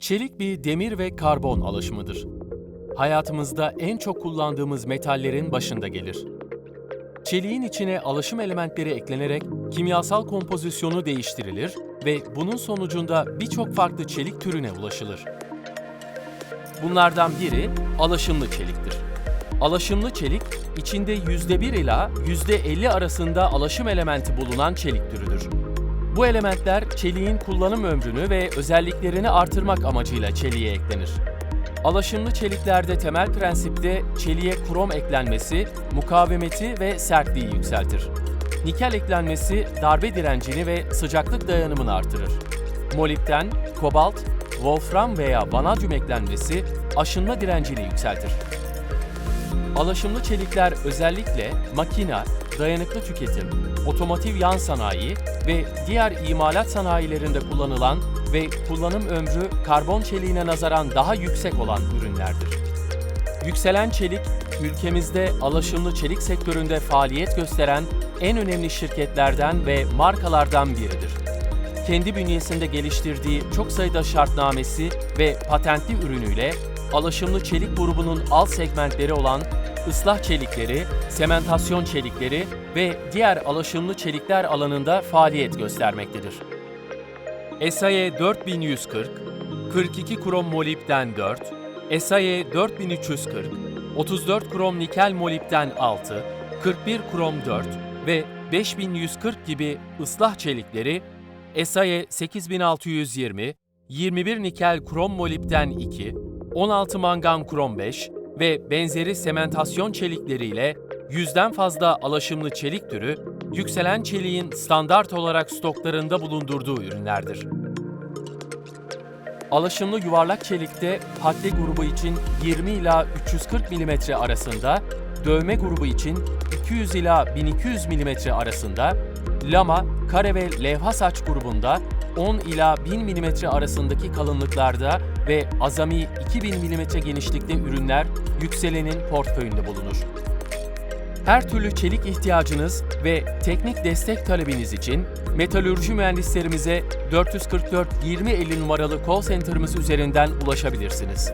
Çelik bir demir ve karbon alaşımıdır. Hayatımızda en çok kullandığımız metallerin başında gelir. Çeliğin içine alaşım elementleri eklenerek kimyasal kompozisyonu değiştirilir ve bunun sonucunda birçok farklı çelik türüne ulaşılır. Bunlardan biri alaşımlı çeliktir. Alaşımlı çelik, içinde %1 ila %50 arasında alaşım elementi bulunan çelik türüdür. Bu elementler çeliğin kullanım ömrünü ve özelliklerini artırmak amacıyla çeliğe eklenir. Alaşımlı çeliklerde temel prensipte çeliğe krom eklenmesi mukavemeti ve sertliği yükseltir. Nikel eklenmesi darbe direncini ve sıcaklık dayanımını artırır. Molibden, kobalt, wolfram veya vanadyum eklenmesi aşınma direncini yükseltir. Alaşımlı çelikler özellikle makina, dayanıklı tüketim, otomotiv yan sanayi ve diğer imalat sanayilerinde kullanılan ve kullanım ömrü karbon çeliğine nazaran daha yüksek olan ürünlerdir. Yükselen Çelik, ülkemizde alaşımlı çelik sektöründe faaliyet gösteren en önemli şirketlerden ve markalardan biridir. Kendi bünyesinde geliştirdiği çok sayıda şartnamesi ve patentli ürünüyle alaşımlı çelik grubunun alt segmentleri olan ıslah çelikleri, sementasyon çelikleri ve diğer alaşımlı çelikler alanında faaliyet göstermektedir. SAE 4140, 42 krom molibden 4, SAE 4340, 34 krom nikel molibden 6, 41 krom 4 ve 5140 gibi ıslah çelikleri SAE 8620, 21 nikel krom molibden 2, 16 mangan krom 5 ve benzeri sementasyon çelikleriyle yüzden fazla alaşımlı çelik türü, yükselen çeliğin standart olarak stoklarında bulundurduğu ürünlerdir. Alaşımlı yuvarlak çelikte hadde grubu için 20 ila 340 mm arasında, dövme grubu için 200 ila 1200 mm arasında, lama, kare ve levha saç grubunda 10 ila 1000 mm arasındaki kalınlıklarda ve azami 2000 mm genişlikte ürünler yükselenin portföyünde bulunur. Her türlü çelik ihtiyacınız ve teknik destek talebiniz için metalürji mühendislerimize 444 2050 numaralı call center'ımız üzerinden ulaşabilirsiniz.